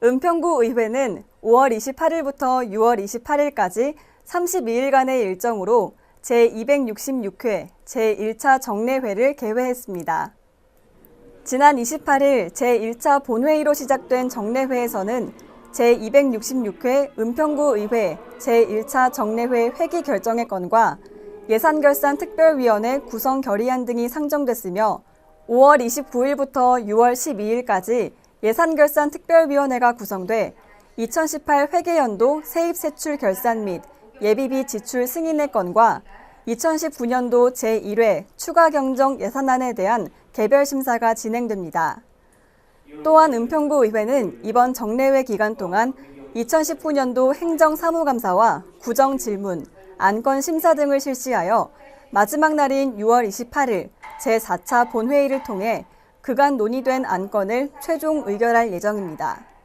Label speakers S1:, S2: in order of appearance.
S1: 은평구 의회는 5월 28일부터 6월 28일까지 32일간의 일정으로 제266회 제1차 정례회를 개회했습니다. 지난 28일 제1차 본회의로 시작된 정례회에서는 제266회 은평구 의회 제1차 정례회 회기 결정의 건과 예산결산 특별위원회 구성 결의안 등이 상정됐으며 5월 29일부터 6월 12일까지 예산결산 특별위원회가 구성돼 2018 회계연도 세입세출 결산 및 예비비 지출 승인의 건과 2019년도 제1회 추가 경정 예산안에 대한 개별 심사가 진행됩니다. 또한 은평구 의회는 이번 정례회 기간 동안 2019년도 행정사무감사와 구정질문, 안건 심사 등을 실시하여 마지막 날인 6월 28일 제4차 본회의를 통해 그간 논의된 안건을 최종 의결할 예정입니다.